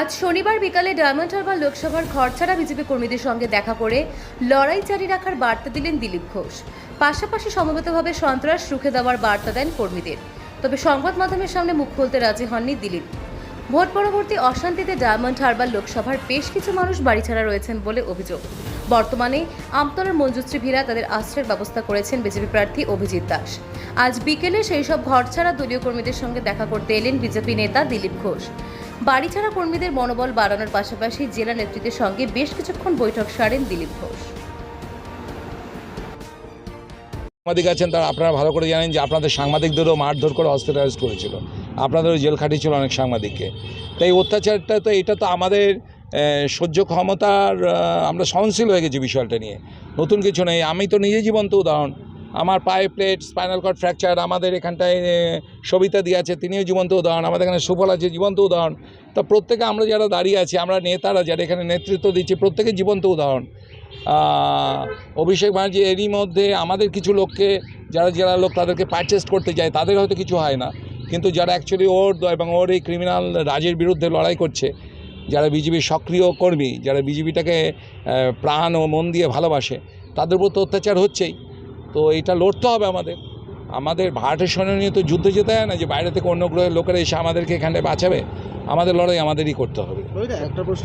আজ শনিবার বিকালে ডায়মন্ড হারবার লোকসভার ঘরছাড়া বিজেপি কর্মীদের সঙ্গে দেখা করে লড়াই জারি রাখার বার্তা দিলেন দিলীপ ঘোষ। পাশাপাশি সমবেতভাবে সন্ত্রাস রুখে দেওয়ার বার্তা দেন কর্মীদের। তবে সংবাদ মাধ্যমের সামনে মুখ খুলতে রাজি হননি দিলীপ। ভোট পরবর্তী অশান্তিতে ডায়মন্ড হারবার লোকসভার বেশ কিছু মানুষ বাড়ি ছাড়া রয়েছেন বলে অভিযোগ। বর্তমানে আমতলার মঞ্জুশ্রী ভিড়া তাদের আশ্রয়ের ব্যবস্থা করেছেন বিজেপি প্রার্থী অভিজিৎ দাস। আজ বিকেলে সেই সব ঘরছাড়া দলীয় কর্মীদের সঙ্গে দেখা করতে এলেন বিজেপি নেতা দিলীপ ঘোষ। বাড়িছাড়া কর্মীদের মনোবল বাড়ানোর পাশাপাশি জেলা নেতৃত্বের সঙ্গে বেশ কিছুক্ষণ বৈঠক সারেন দিলীপ ঘোষ। সাংবাদিক আছেন, তারা আপনারা ভালো করে জানেন যে আপনাদের সাংবাদিকদেরও মারধর করে হসপিটালাইজ করেছিল। আপনাদেরও জেল খাটিয়েছিল অনেক সাংবাদিককে। তাই অত্যাচারটা তো, এটা তো আমাদের সহ্য ক্ষমতার আমরা সহনশীল হয়ে গেছি বিষয়টা নিয়ে। নতুন কিছু নেই। আমি তো নিজে জীবন্ত উদাহরণ। আমার পায়ে প্লেট স্পাইনাল কর্ড ফ্র্যাকচার আমাদের এখানটায় সবিতা দিয়ে আছে, তিনিও জীবন্ত উদাহরণ। আমাদের এখানে সুফল আছে, জীবন্ত উদাহরণ। তা প্রত্যেকে আমরা যারা দাঁড়িয়ে আছি, আমরা নেতারা যারা এখানে নেতৃত্ব দিচ্ছি, প্রত্যেকে জীবন্ত উদাহরণ। অভিষেক ব্যানার্জি এরই মধ্যে আমাদের কিছু লোককে, যারা যারা লোক তাদেরকে পারচেস করতে যায়, তাদের হয়তো কিছু হয় না। কিন্তু যারা অ্যাকচুয়ালি ওর এবং ওর এই ক্রিমিনাল রাজের বিরুদ্ধে লড়াই করছে, যারা বিজেপির সক্রিয় কর্মী, যারা বিজেপিটাকে প্রাণ ও মন দিয়ে ভালোবাসে, তাদের উপর তো অত্যাচার হচ্ছেই। তো এটা লড়তে হবে আমাদের। আমাদের ভারতের সৈন্য নিয়ে তো যুদ্ধে যেতে হয় না যে বাইরে থেকে অন্য গ্রহের লোকেরা এসে আমাদেরকে এখানে বাঁচাবে। আমাদের লড়াই আমাদেরই করতে হবে। একটা প্রশ্ন